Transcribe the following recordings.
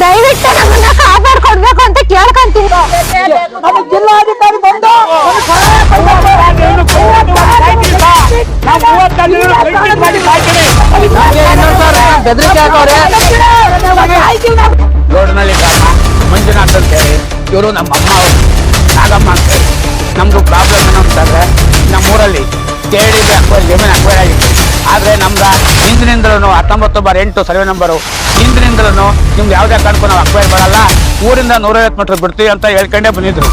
ದಯವಿಟ್ಟು ನಮ್ಮನ್ನ ಕಾಪಾಡ್ಕೊಡ್ಬೇಕು ಅಂತ ಕೇಳ್ಕೊಂತೀನಿ. ನಮ್ಮ ಜಿಲ್ಲಾಧಿಕಾರಿ ಬಂದು ಬೆದರಿಕೆ ಹಾಕವ್ರೆ ರೋಡ್ನಲ್ಲಿ ಕಾರಣ ಮಂಜುನಾಥ್ ಅಂತ ಹೇಳಿ ಇವರು ನಮ್ಮ ಅಮ್ಮ ಅವರು. ನಾಗಮ್ಮ ಅಂತ ಹೇಳಿ. ನಮ್ದು ಪ್ರಾಬ್ಲಮ್ ಏನು ಅಂತಂದ್ರೆ ನಮ್ಮೂರಲ್ಲಿ ಕೆ ಡಿ ಬಿ ಆದರೆ ನಮ್ದು ಹಿಂದಿನಿಂದಲೂ ಹತ್ತೊಂಬತ್ತು ಬಾರ್ ಎಂಟು ಸರ್ವೆ ನಂಬರು. ಹಿಂದಿನಿಂದಲೂ ನಿಮ್ಗೆ ಯಾವುದೇ ಕಾರಣಕ್ಕೂ ನಾವು ಅಕ್ವೈರ್ ಬರಲ್ಲ ಊರಿಂದ ನೂರೈವತ್ತು ಮೀಟರ್ ಬಿಡ್ತೀವಿ ಅಂತ ಹೇಳ್ಕೊಂಡೇ ಬಂದಿದ್ರು.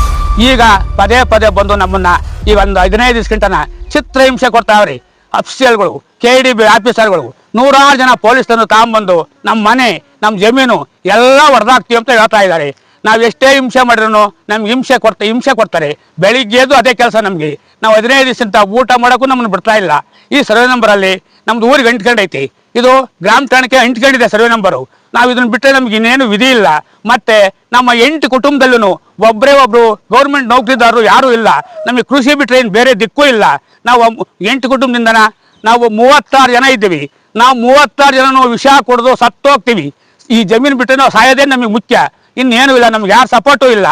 ಈಗ ಪದೇ ಪದೇ ಬಂದು ನಮ್ಮನ್ನ ಈ ಒಂದು ಹದಿನೈದು ದಿವಸಕ್ಕಿಂತನ ಚಿತ್ರಹಿಂಸೆ ಕೊಡ್ತಾವ್ರಿ. ಅಫಿಷಿಯಲ್ಗಳು ಕೆ ಡಿ ಬಿ ಆಫೀಸರ್ಗಳು, ನೂರಾರು ಜನ ಪೊಲೀಸರನ್ನು ತಗೊಂಬಂದು ನಮ್ಮ ಮನೆ ನಮ್ಮ ಜಮೀನು ಎಲ್ಲ ಹೊಡೆದಾಕ್ತೀವಿ ಅಂತ ಹೇಳ್ತಾ ಇದ್ದಾರೆ. ನಾವು ಎಷ್ಟೇ ಹಿಂಸೆ ಮಾಡಿದ್ರು ನಮ್ಗೆ ಹಿಂಸೆ ಕೊಡ್ತಾ, ಹಿಂಸೆ ಕೊಡ್ತಾರೆ. ಬೆಳಿಗ್ಗೆದು ಅದೇ ಕೆಲಸ ನಮಗೆ. ನಾವು ಹದಿನೈದು ದಿವಸದಿಂದ ಊಟ ಮಾಡೋಕ್ಕೂ ನಮ್ಮನ್ನು ಬಿಡ್ತಾ ಇಲ್ಲ. ಈ ಸರ್ವೆ ನಂಬರಲ್ಲಿ ನಮ್ದು ಊರಿಗೆ ಅಂಟ್ಕೊಂಡೈತಿ ಇದು ಗ್ರಾಮ ಠಾಣಕ್ಕೆ ಅಂಟ್ಕೊಂಡಿದೆ ಸರ್ವೆ ನಂಬರು. ನಾವು ಇದನ್ನ ಬಿಟ್ಟರೆ ನಮ್ಗೆ ಇನ್ನೇನು ವಿಧಿ ಇಲ್ಲ. ಮತ್ತೆ ನಮ್ಮ ಎಂಟು ಕುಟುಂಬದಲ್ಲೂ ಒಬ್ಬರೇ ಒಬ್ರು ಗೌರ್ಮೆಂಟ್ ನೌಕರಿದಾರರು ಯಾರೂ ಇಲ್ಲ. ನಮಗೆ ಕೃಷಿ ಬಿಟ್ಟರೆ ಏನು ಬೇರೆ ದಿಕ್ಕೂ ಇಲ್ಲ. ನಾವು ಎಂಟು ಕುಟುಂಬದಿಂದನ ನಾವು ಮೂವತ್ತಾರು ಜನ ಇದ್ದೀವಿ. ನಾವು ಮೂವತ್ತಾರು ಜನ ವಿಷ ಕೊಡೋದು ಸತ್ತೋಗ್ತೀವಿ. ಈ ಜಮೀನು ಬಿಟ್ಟರೆ ನಾವು ಸಾಯೋದೇ ನಮಗೆ ಮುಖ್ಯ. ಇನ್ನೇನು ಇಲ್ಲ, ನಮ್ಗೆ ಯಾರು ಸಪೋರ್ಟು ಇಲ್ಲ,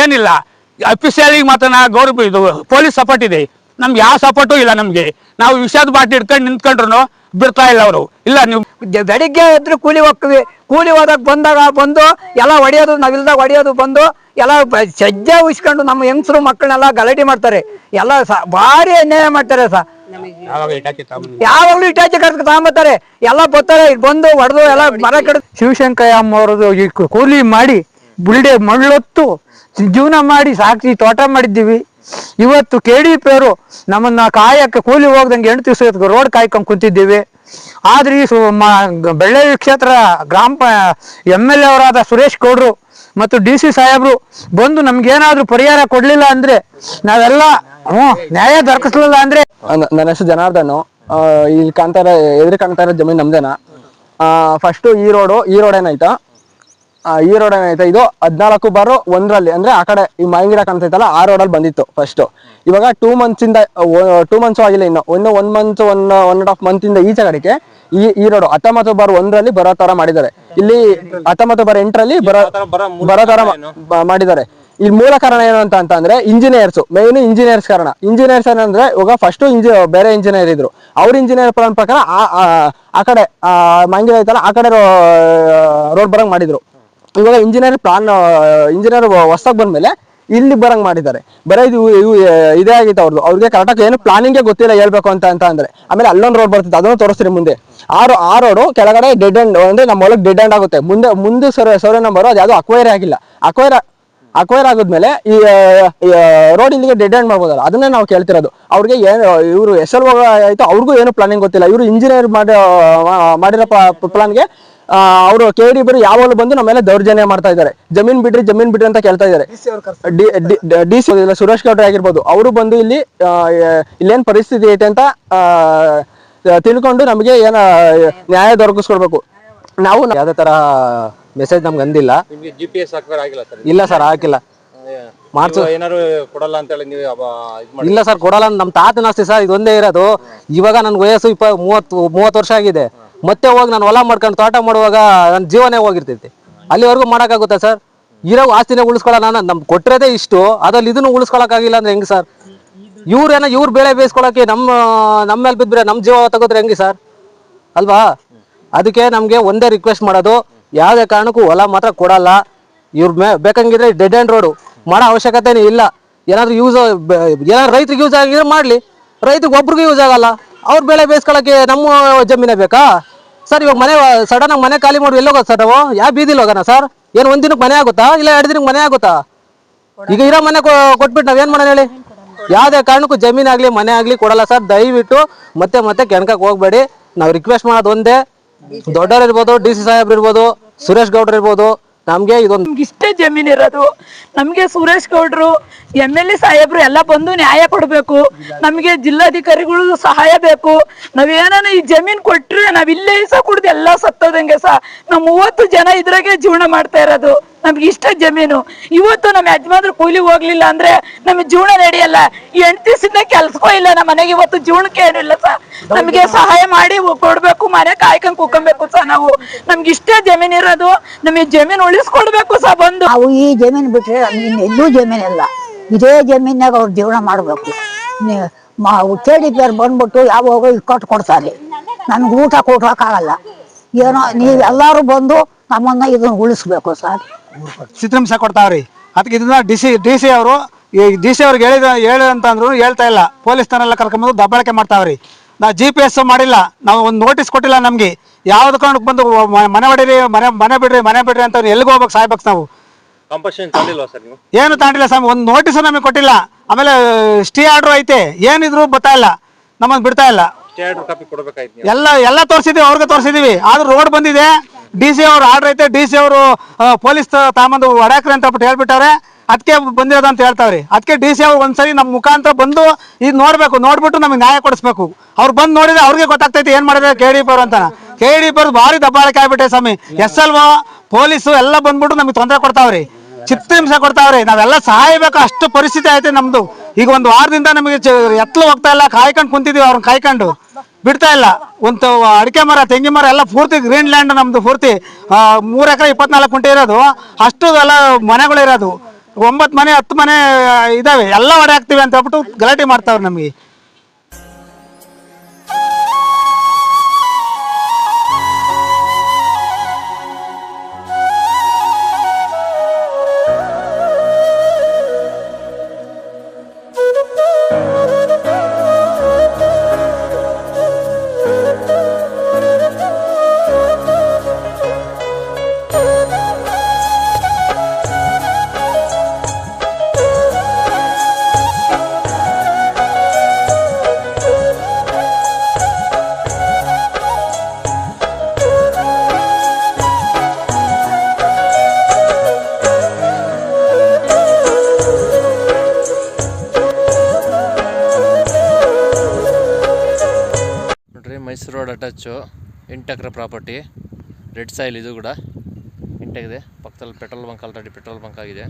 ಏನಿಲ್ಲ. ಅಫಿಷಿಯಲಿಗೆ ಮಾತ್ರ ನಾ ಗೌರವ ಇದು ಪೊಲೀಸ್ ಸಪೋರ್ಟ್ ಇದೆ. ನಮ್ಗೆ ಯಾವ ಸಪೋರ್ಟು ಇಲ್ಲ ನಮಗೆ. ನಾವು ವಿಷಾದ ಬಾಟಿ ಇಟ್ಕೊಂಡು ನಿಂತ್ಕೊಂಡ್ರು ಬಿಡ್ತಾ ಇಲ್ಲ ಅವರು. ಇಲ್ಲ, ನೀವು ಬೆಳಿಗ್ಗೆ ಎದ್ರು ಕೂಲಿ ಹೋಗ್ತೀವಿ ಕೂಲಿ ಹೋದಾಗ ಬಂದಾಗ ಬಂದು, ಎಲ್ಲ ಹೊಡೆಯೋದು ನಾವಿಲ್ದಾಗ ಹೊಡೆಯೋದು ಬಂದು ಎಲ್ಲ ಸಜ್ಜ ಉಯಿಸ್ಕೊಂಡು ನಮ್ಮ ಹೆಂಗಸರು ಮಕ್ಕಳನ್ನೆಲ್ಲ ಗಲಾಟೆ ಮಾಡ್ತಾರೆ. ಎಲ್ಲ ಭಾರಿ ಅನ್ಯಾಯ ಮಾಡ್ತಾರೆ ಸ. ಯಾವಾಗ ಇಟಾಕಿ ತಗೊಂಬಂದು ಯಾವಾಗ್ಲೂ ಇಟಾಚಿ ಕರ್ಕ ತಗೊಂಬತ್ತಾರೆ. ಎಲ್ಲ ಬರ್ತಾರೆ ಬಂದು ಹೊಡೆದು ಎಲ್ಲ ಮರ ಕಡಿದು ಶಿವಶಂಕರ ಅಮ್ಮವ್ರದ್ದು ಈ ಕೂಲಿ ಮಾಡಿ ಬುಲ್ಡೆ ಮಳ್ಳೊತ್ತು ಜೀವನ ಮಾಡಿ ಸಾಕಿ ತೋಟ ಮಾಡಿದ್ದೀವಿ. ಇವತ್ತು ಕೆ ಡಿ ಪೇರು ನಮ್ಮನ್ನ ಕಾಯಕ್ಕೆ ಕೂಲಿ ಹೋಗ್ದಂಗೆ ಎಂಟು ದಿವಸ ರೋಡ್ ಕಾಯ್ಕೊಂಡು ಕುಂತಿದ್ದೀವಿ. ಆದ್ರೆ ಈ ಸು- ಮ- ಬೆಳ್ಳೂರು ಕ್ಷೇತ್ರ ಗ್ರಾಮ ಎಂ ಎಲ್ ಎ ಅವರಾದ ಸುರೇಶ್ ಗೌಡ್ರು ಮತ್ತು ಡಿ ಸಿ ಸಾಹೇಬ್ರು ಬಂದು ನಮ್ಗೇನಾದ್ರೂ ಪರಿಹಾರ ಕೊಡ್ಲಿಲ್ಲ ಅಂದ್ರೆ ನಾವೆಲ್ಲ, ಹ್ಞೂ, ನ್ಯಾಯ ದೊರಕಿಸ್ಲಿಲ್ಲ ಅಂದ್ರೆ ನನ್ನ ಹೆಸರು ಜನಾರ್ದನ್. ಇಲ್ಲಿ ಕಾಣ್ತಾ ಇರೋ ಎದುರು ಕಾಣ್ತಾ ಇರೋ ಜಮೀನು ನಮ್ದೇನ? ಫಸ್ಟ್ ಈ ರೋಡು ಈ ರೋಡ್ ಏನಾಯ್ತಾ? ಈ ರೋಡ್ ಏನಾಯ್ತಾ? ಇದು ಹದ್ನಾಲ್ಕು ಬಾರು ಒಂದ್ರಲ್ಲಿ, ಅಂದ್ರೆ ಆ ಕಡೆ ಈ ಮಾಯಿನ್ ಗಿಡ ಕಾಣ್ತೈತಲ್ಲ, ಆ ರೋಡಲ್ಲಿ ಬಂದಿತ್ತು ಫಸ್ಟ್ ಇವಾಗ ಟೂ ಮಂತ್ಸ್ ಇಂದ ಟೂ ಮಂತ್ಸ್ ಆಗಿಲ್ಲ ಇನ್ನು. ಒಂದು one month one one and half month ಇಂದ ಈಚೆ ಕಡೆಗೆ ಈ ಈ ರೋಡ್ ಹತ್ತೊಂಬತ್ತು ಬಾರು ಒಂದರಲ್ಲಿ ಬರೋ ತರ ಮಾಡಿದ್ದಾರೆ. ಇಲ್ಲಿ ಹತ್ತೊಂಬತ್ತು ಬರ ಎಂಟರಲ್ಲಿ ಬರೋ ಬರೋ ತರ ಮಾಡಿದ್ದಾರೆ. ಇಲ್ಲಿ ಮೂಲ ಕಾರಣ ಏನು ಅಂತ ಅಂತಂದ್ರೆ ಇಂಜಿನಿಯರ್ಸ್ ಮೇನ್ ಇಂಜಿನಿಯರ್ಸ್ ಕಾರಣ. ಇಂಜಿನಿಯರ್ಸ್ ಏನಂದ್ರೆ ಇವಾಗ ಫಸ್ಟ್ ಇಂಜಿ ಬೇರೆ ಇಂಜಿನಿಯರ್ ಇದ್ರು. ಅವ್ರ ಇಂಜಿನಿಯರ್ ಪ್ಲಾನ್ ಪ್ರಕಾರ ಆ- ಕಡೆ ಆ ಮಂಗಿಲ ಐತಲ್ಲ ಆ ಕಡೆ ರೋಡ್ ಬರಂಗ್ ಮಾಡಿದ್ರು. ಇವಾಗ ಇಂಜಿನಿಯರ್ ಪ್ಲಾನ್ ಇಂಜಿನಿಯರ್ ಹೊಸದಾಗಿ ಬಂದ್ಮೇಲೆ ಇಲ್ಲಿ ಬರಂಗ್ ಮಾಡಿದ್ದಾರೆ. ಬರೀ ಇದು, ಇದೇ ಆಗಿತ್ತು ಅವ್ರದ್ದು ಅವ್ರಿಗೆ ಕರೆಕ್ಟಾಗಿ ಏನು ಪ್ಲಾನಿಂಗೇ ಗೊತ್ತಿಲ್ಲ ಹೇಳ್ಬೇಕು ಅಂತ ಅಂತ ಅಂದ್ರೆ. ಆಮೇಲೆ ಅಲ್ಲೊಂದು ರೋಡ್ ಬರ್ತಿತ್ತು ಅದನ್ನು ತೋರಿಸ್ತೀರಿ ಮುಂದೆ. ಆರು, ಆ ರೋಡು ಕೆಳಗಡೆ ಡೆಡ್ ಎಂಡ್ ಅಂದ್ರೆ ನಮ್ಮ ಹೊಲಕ್ಕೆ ಡೆಡ್ ಎಂಡ್ ಆಗುತ್ತೆ. ಮುಂದೆ ಮುಂದೆ ಸರ್ವೆ ಸರ್ವೆ ನಂಬರ್ ಅದು ಯಾವುದು ಅಕ್ವೈರ್ ಆಗಿಲ್ಲ. ಅಕ್ವೈರ್ ಅಕ್ವೈರ್ ಆದ್ಮೇಲೆ ಈ ರೋಡ್ ಇಲ್ಲಿಗೆ ಡೆಡ್ ಎಂಡ್ ಮಾಡ್ಬೋದಲ್ಲ, ಅದನ್ನೇ ನಾವು ಕೇಳ್ತಿರೋದು. ಅವ್ರಿಗೆ ಏನು, ಇವರು ಎಸ್ ಎಲ್ ಆಯ್ತು, ಅವ್ರಿಗೂ ಏನು ಪ್ಲಾನಿಂಗ್ ಗೊತ್ತಿಲ್ಲ. ಇವರು ಇಂಜಿನಿಯರ್ ಮಾಡಿರೋ ಪ್ಲಾನ್ಗೆ ಅವರು ಕೆ ಡಿ ಬರು ಯಾವಾಗಲೂ ಬಂದು ನಮ್ಮ ಮೇಲೆ ದೌರ್ಜನ್ಯ ಮಾಡ್ತಾ ಇದ್ದಾರೆ. ಜಮೀನ್ ಬಿಡ್ರಿ ಜಮೀನ್ ಬಿಡ್ರಿ ಅಂತ ಕೇಳ್ತಾ ಇದ್ದಾರೆ. ಡಿ ಸಿ ಇಲ್ಲ ಸುರೇಶ್ ಗೌಡ್ರೆ ಆಗಿರ್ಬೋದು. ಅವರು ಬಂದು ಇಲ್ಲಿ ಇಲ್ಲೇನ್ ಪರಿಸ್ಥಿತಿ ಐತೆ ಅಂತ ತಿಳ್ಕೊಂಡು ನಮಗೆ ಏನ ನ್ಯಾಯ ದೊರಕಿಸ್ಕೊಡ್ಬೇಕು. ನಾವು ಯಾವ್ದೇ ತರ ಮೆಸೇಜ್ ನಮ್ಗೆ ಅಂದಿಲ್ಲ. ನಿಮ್ಗೆ ಜಿ ಪಿ ಆಗಿಲ್ಲ ಸರ್? ಇಲ್ಲ ಸರ್ ಹಾಕಿಲ್ಲ. ಮಾರ್ಚ್ ಏನಾರು ಕೊಡಲ್ಲ ಅಂತ ಹೇಳಿ ನೀವು ಇಲ್ಲ ಸರ್ ಕೊಡಲ್ಲ. ನಮ್ಮ ತಾತನ ಆಸ್ತಿ ಸರ್ ಇದೊಂದೇ ಇರೋದು. ಇವಾಗ ನನ್ ವಯಸ್ಸು ಇಪ್ಪ ಮೂವತ್ತು ಮೂವತ್ತು ವರ್ಷ ಆಗಿದೆ. ಮತ್ತೆ ಹೋಗಿ ನಾನು ಹೊಲ ಮಾಡ್ಕೊಂಡು ತೋಟ ಮಾಡುವಾಗ ನನ್ನ ಜೀವನೇ ಹೋಗಿರ್ತೈತಿ. ಅಲ್ಲಿವರೆಗೂ ಮಾಡೋಕ್ಕಾಗುತ್ತಾ ಸರ್? ಇರೋ ಆಸ್ತಿನೇ ಉಳಿಸ್ಕೊಳ್ಳೋಣ ನಾನು ನಮ್ಗೆ ಕೊಟ್ಟಿರೋದೇ ಇಷ್ಟು, ಅದ್ರಲ್ಲಿ ಇದನ್ನು ಉಳಿಸ್ಕೊಳಕ್ಕಾಗಿಲ್ಲ ಅಂದ್ರೆ ಹೆಂಗೆ ಸರ್? ಇವ್ರೇನ ಇವ್ರು ಬೆಳೆ ಬೇಯಿಸ್ಕೊಳಕ್ಕೆ ನಮ್ಮ ನಮ್ಮ ಮೇಲೆ ಬಿದ್ದರೆ ನಮ್ಮ ಜೀವ ತಗೋದ್ರೆ ಹೆಂಗೆ ಸರ್? ಅಲ್ವಾ? ಅದಕ್ಕೆ ನಮಗೆ ಒಂದೇ ರಿಕ್ವೆಸ್ಟ್ ಮಾಡೋದು, ಯಾವುದೇ ಕಾರಣಕ್ಕೂ ಹೊಲ ಮಾತ್ರ ಕೊಡಲ್ಲ. ಇವ್ರ ಮೇ, ಬೇಕಂಗಿದ್ರೆ ಡೆಡ್ ಆ್ಯಂಡ್ ರೋಡು ಮಾಡೋ ಅವಶ್ಯಕತೆನೇ ಇಲ್ಲ. ಏನಾದರೂ ಯೂಸ್ ಏನಾದ್ರು ರೈತರಿಗೆ ಯೂಸ್ ಆಗಿದ್ರೆ ಮಾಡಲಿ. ರೈತರಿಗೆ ಒಬ್ರಿಗೂ ಯೂಸ್ ಆಗಲ್ಲ. ಅವ್ರ ಬೆಳೆ ಬೇಯಿಸ್ಕೊಳಕ್ಕೆ ನಮ್ಮ ಜಮೀನೇ ಬೇಕಾ? ಸರ್, ಇವಾಗ ಮನೆ ಸಡನ್ ಆಗಿ ಮನೆ ಖಾಲಿ ಮಾಡಿ ಎಲ್ಲೋಗೋದು ಸರ್ ನಾವು? ಯಾವ ಬೀದಿಲಿ ಹೋಗೋಣ ಸರ್? ಏನು ಒಂದ್ ದಿನಕ್ಕೆ ಮನೆ ಆಗುತ್ತಾ? ಇಲ್ಲ ಎರಡು ದಿನಕ್ಕೆ ಮನೆ ಆಗುತ್ತಾ? ಈಗ ಇರೋ ಮನೆ ಕೊಟ್ಬಿಟ್ಟು ಕೊಟ್ಬಿಟ್ಟು ನಾವೇನ್ ಮಾಡೋಣ ಹೇಳಿ? ಯಾವುದೇ ಕಾರಣಕ್ಕೂ ಜಮೀನಾಗ್ಲಿ ಮನೆ ಆಗ್ಲಿ ಕೊಡಲ್ಲ ಸರ್. ದಯವಿಟ್ಟು ಮತ್ತೆ ಮತ್ತೆ ಕೆಣಕಕ್ಕೆ ಹೋಗ್ಬೇಡಿ. ನಾವು ರಿಕ್ವೆಸ್ಟ್ ಮಾಡೋದು ಒಂದೇ. ದೊಡ್ಡವ್ರು ಇರ್ಬೋದು ಡಿ ಸಿ ಸಾಹೇಬ್ರು ಇರ್ಬೋದು ಸುರೇಶ್ ಗೌಡ್ರು ಇರ್ಬೋದು ನಮ್ಗೆ ಇದೊಂದು ನಮ್ಗೆ ಇಷ್ಟೇ ಜಮೀನ್ ಇರೋದು. ನಮ್ಗೆ ಸುರೇಶ್ ಗೌಡ್ರು, ಎಂ ಎಲ್ ಎ ಸಾಹೇಬ್ರು ಎಲ್ಲ ಬಂದು ನ್ಯಾಯ ಕೊಡ್ಬೇಕು. ನಮ್ಗೆ ಜಿಲ್ಲಾಧಿಕಾರಿಗಳು ಸಹಾಯ ಬೇಕು. ನಾವೇನ ಈ ಜಮೀನ್ ಕೊಟ್ರೆ ನಾವ್ ಇಲ್ಲೇ ಸಹ ಕುಡ್ದು ಎಲ್ಲ ಸತ್ತೋದಂಗೆ ಸಹ ನಾವ್ ಮೂವತ್ತು ಜನ ಇದ್ರಾಗೆ ಜೀವನ ಮಾಡ್ತಾ ಇರೋದು. ನಮ್ಗೆ ಇಷ್ಟ ಜಮೀನು. ಇವತ್ತು ನಮ್ಮ ಯಜಮಾನ್ರು ಕೂಲಿ ಹೋಗ್ಲಿಲ್ಲ ಅಂದ್ರೆ ನಮ್ಗೆ ಜೀವನ ನಡೆಯಲ್ಲ ಎಂಟಿಸಿದ ಕೆಲ್ಸಕ್ಕೂ ಇಲ್ಲ ನಮ್ಮ ಮನೆಗೆ ಇವತ್ತು ಜೀವನಕ್ಕೆ ಏನಿಲ್ಲ ಸರ್. ನಮಗೆ ಸಹಾಯ ಮಾಡಿ ಕೊಡ್ಬೇಕು, ಮನೆ ಕಾಯ್ಕೊಂಡ್ ಕೂಕೊಬೇಕು ಸರ್ ನಾವು. ನಮ್ಗೆ ಇಷ್ಟೇ ಜಮೀನ್ ಇರೋದು, ನಮಗೆ ಜಮೀನ್ ಉಳಿಸ್ಕೊಡ್ಬೇಕು ಸರ್ ಬಂದು. ನಾವು ಈ ಜಮೀನು ಬಿಟ್ರೆ ಎಲ್ಲೂ ಇಲ್ಲ. ಇದೇ ಜಮೀನಾಗ ಅವ್ರು ಜೀವನ ಮಾಡಬೇಕು. ಕೇಳಿ ಪೇರ್ ಬಂದ್ಬಿಟ್ಟು ಯಾವಾಗ ಇಕ್ಕಟ್ಟು ಕೊಡ್ತಾರೆ. ನನ್ಗೆ ಊಟ ಕೊಡೋಕ್ಕಾಗಲ್ಲ. ಏನೋ ನೀವೆಲ್ಲರೂ ಬಂದು ನಮ್ಮನ್ನ ಇದನ್ನ ಉಳಿಸ್ಬೇಕು ಸರ್. ಚಿತ್ರಹಿಂಸೆ ಕೊಡ್ತಾವ್ರಿ. ಅದಕ್ಕೆ ಇದನ್ನ ಡಿ ಸಿ ಡಿ ಸಿ ಅವರು ಈ ಡಿ ಸಿ ಅವ್ರಿಗೆ ಹೇಳಿದ ಹೇಳಿ ಅಂತಂದ್ರು ಹೇಳ್ತಾ ಇಲ್ಲ. ಪೊಲೀಸ್ನವರೆಲ್ಲ ಕರ್ಕೊಂಬಂದು ದಬ್ಬಳಕೆ ಮಾಡ್ತಾವ್ರಿ. ನಾವು ಜಿ ಪಿ ಎಸ್ ಮಾಡಿಲ್ಲ. ನಾವು ಒಂದು ನೋಟಿಸ್ ಕೊಟ್ಟಿಲ್ಲ ನಮ್ಗೆ. ಯಾವ್ದು ಕಾರಣಕ್ಕೆ ಬಂದು ಮನೆ ಹೊಡೀರಿ ಮನೆ ಮನೆ ಬಿಡ್ರಿ ಮನೆ ಬಿಡ್ರಿ ಅಂತ ಎಲ್ಲಿಗೆ ಹೋಗ್ಬೇಕು ಸಾಯ್ಬೇಕು ನಾವು? ಏನು ತಾಂಡಿಲ್ಲ ಸ್ವಾಮಿ. ಒಂದು ನೋಟಿಸ್ ನಮಗೆ ಕೊಟ್ಟಿಲ್ಲ. ಆಮೇಲೆ ಸ್ಟೇ ಆರ್ಡರ್ ಐತೆ. ಏನಿದ್ರು ಬರ್ತಾ ಇಲ್ಲ. ನಮ್ಮನ್ನು ಬಿಡ್ತಾ ಇಲ್ಲ. ಎಲ್ಲ ಎಲ್ಲ ತೋರಿಸಿದೀವಿ ಅವ್ರಿಗೆ ತೋರಿಸಿದೀವಿ ಆದ್ರೂ ರೋಡ್ ಬಂದಿದೆ. ಡಿ ಸಿ ಅವ್ರು ಆರ್ಡರ್ ಐತೆ ಡಿ ಸಿ ಅವರು ಪೊಲೀಸ್ ತಾಮಂದು ಹೊಡ್ಯಾಕ್ರಿ ಅಂತ ಬಿಟ್ಟು ಹೇಳ್ಬಿಟ್ಟಾರೆ ಅದಕ್ಕೆ ಬಂದಿರೋದು ಅಂತ ಹೇಳ್ತಾವ್ರಿ. ಅದಕ್ಕೆ ಡಿ ಸಿ ಅವ್ರು ಒಂದ್ಸರಿ ನಮ್ಮ ಮುಖಾಂತರ ಬಂದು ಇದು ನೋಡ್ಬೇಕು, ನೋಡ್ಬಿಟ್ಟು ನಮಗೆ ನ್ಯಾಯ ಕೊಡಿಸ್ಬೇಕು. ಅವ್ರು ಬಂದು ನೋಡಿದ್ರೆ ಅವ್ರಿಗೆ ಗೊತ್ತಾಗ್ತೈತೆ ಏನು ಮಾಡಿದ್ರೆ ಕೆ ಡಿ ಪಿ ಅವ್ರು ಅಂತಾನ. ಕೆ ಡಿ ಪಿ ಅವ್ರು ಭಾರಿ ದಬ್ಬಾಳಿಕೆ ಆಗ್ಬಿಟ್ಟೆ ಸ್ವಾಮಿ. ಎಸ್ ಎಲ್ ಓ ಪೊಲೀಸು ಎಲ್ಲ ಬಂದ್ಬಿಟ್ಟು ನಮಗೆ ತೊಂದರೆ ಕೊಡ್ತಾವ್ರಿ. ಚಿತ್ರಹಿಂಸೆ ಕೊಡ್ತಾವ್ರಿ. ನಾವೆಲ್ಲ ಸಹಾಯಬೇಕು ಅಷ್ಟು ಪರಿಸ್ಥಿತಿ ಐತೆ ನಮ್ದು. ಈಗ ಒಂದು ವಾರದಿಂದ ನಮಗೆ ಎತ್ತಲು ಹೋಗ್ತಾ ಇಲ್ಲ, ಕಾಯ್ಕೊಂಡು ಕುಂತಿದೀವಿ ಅವ್ರನ್ನ ಕಾಯ್ಕೊಂಡು. ಬಿಡ್ತಾ ಇಲ್ಲ. ಒಂದು ಅಡಿಕೆ ಮರ, ತೆಂಗಿನ ಮರ ಎಲ್ಲ ಪೂರ್ತಿ ಗ್ರೀನ್ ಲ್ಯಾಂಡ್ ನಮ್ದು ಪೂರ್ತಿ ಮೂರು ಎಕರೆ ಇಪ್ಪತ್ನಾಲ್ಕು ಕುಂಟೆ ಇರೋದು. ಅಷ್ಟು ಎಲ್ಲ ಮನೆಗಳು ಇರೋದು ಒಂಬತ್ತು ಮನೆ, ಹತ್ತು ಮನೆ ಇದಾವೆ. ಎಲ್ಲ ಹೊಡೆ ಹಾಕ್ತಿವಿ ಅಂತ ಹೇಳ್ಬಿಟ್ಟು ಗಲಾಟೆ ಮಾಡ್ತಾವ್ರೆ ನಮಗೆ. ಅಟ್ಯಾಚು ಎಂಟು ಪ್ರಾಪರ್ಟಿ, ರೆಡ್ ಸಾಯಿಲ್ ಇದು ಕೂಡ ಎಂಟಾಗಿದೆ ಪಕ್ಕದಲ್ಲಿ petrol bunk already petrol bunk ಆಗಿದೆ.